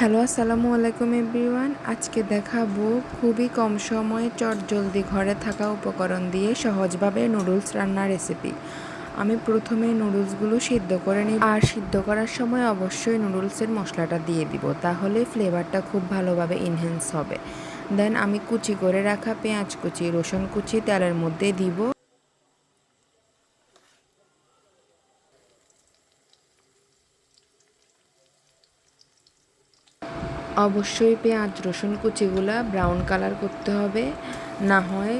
Hello, আসসালামু আলাইকুম everyone. আজকে দেখাবো খুবই কম সময়ে চট জলদি ঘরে থাকা উপকরণ দিয়ে সহজভাবে নুডলস রান্নার রেসিপি আমি প্রথমে নুডলসগুলো সিদ্ধ করে নিই আর সিদ্ধ করার সময় অবশ্যই নুডলসের মশলাটা দিয়ে দিব, তাহলে ফ্লেভারটা খুব ভালোভাবে ইনহেন্স হবে। দেন আমি কুচি করে রাখা পেঁয়াজ কুচি, রসুন কুচি, তেলের মধ্যে দিব। অবশ্যই পেঁয়াজ, রসুন কুচিগুলা ব্রাউন কালার করতে হবে। না হয়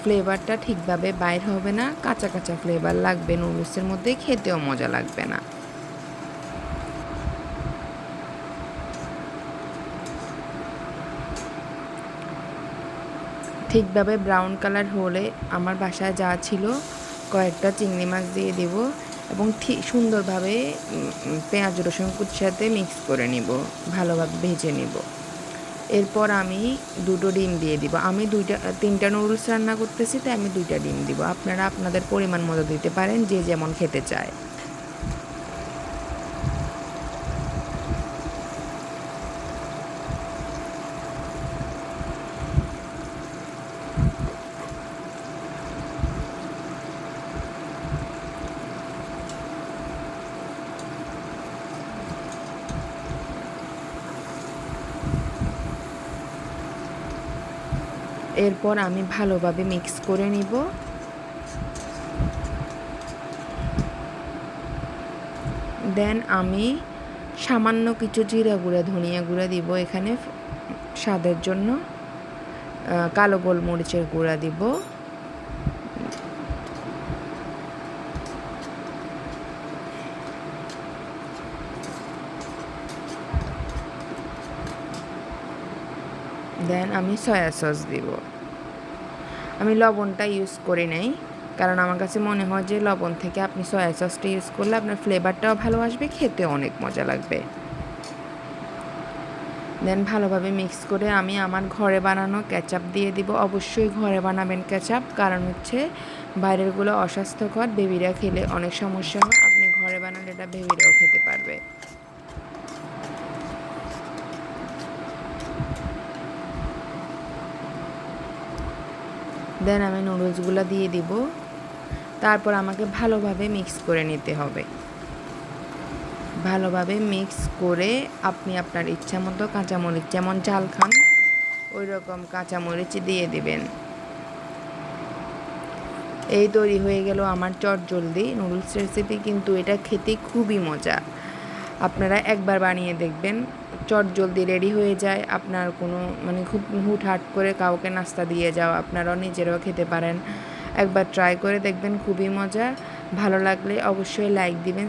ফ্লেভারটা ঠিকভাবে বাইর হবে না। কাঁচা কাঁচা ফ্লেভার লাগবে নুডলসের মধ্যে খেতেও মজা লাগবে না। ঠিকভাবে ব্রাউন কালার হলে আমার বাসায় যা ছিল, কয়েকটা চিংড়ি মাছ দিয়ে দেব। এবং ঠিক সুন্দরভাবে পেঁয়াজ, রসুন কুচির সাথে মিক্স করে নিব, ভালোভাবে ভেজে নিব। এরপর আমি দুটো ডিম দিয়ে দিব। আমি দুইটা, তিনটা নুডলস রান্না করতেছি তাই আমি দুইটা ডিম দিব। আপনারা আপনাদের পরিমাণ মতো দিতে পারেন, যে যেমন খেতে চায়। এরপর আমি ভালোভাবে মিক্স করে নিব। দেন আমি সামান্য কিছু জিরা গুঁড়া, ধনিয়া গুঁড়া দিব এখানে স্বাদের জন্য। কালো গোলমরিচের গুঁড়া দিব। দেন আমি সয়া সস দিব। আমি লবণটা ইউজ করি নাই, কারণ আমার কাছে মনে হয় যে লবণ থেকে আপনি সয়া সসটা ইউজ করলে আপনার ফ্লেভারটাও ভালো আসবে, খেতে অনেক মজা লাগবে। দেন ভালোভাবে মিক্স করে আমি আমার ঘরে বানানো ক্যাচাপ দিয়ে দিব। অবশ্যই ঘরে বানাবেন ক্যাচাপ কারণ হচ্ছে বাইরেরগুলো অস্বাস্থ্যকর বেবিরা খেলে অনেক সমস্যা হয়। আপনি ঘরে বানালে এটা বেবিরাও খেতে পারবে। দেন আমি নুডলসগুলো দিয়ে দিব। তারপর আমাকে ভালোভাবে মিক্স করে নিতে হবে। ভালোভাবে মিক্স করে আপনি আপনার ইচ্ছা মতো কাঁচামরিচ, যেমন ঝাল খান ওই রকম কাঁচামরিচ দিয়ে দিবেন। এই তৈরি হয়ে গেল আমার চট জলদি নুডলস রেসিপি কিন্তু এটা খেতে খুবই মজা। আপনারা একবার বানিয়ে দেখবেন। চট জলদি রেডি হয়ে যায়। আপনার কোনো মানে খুব হুটহাট করে কাউকে নাস্তা দিয়ে যাও আপনারাও নিজেরাও খেতে পারেন। একবার ট্রাই করে দেখবেন, খুবই মজা ভালো লাগলে অবশ্যই লাইক দিবেন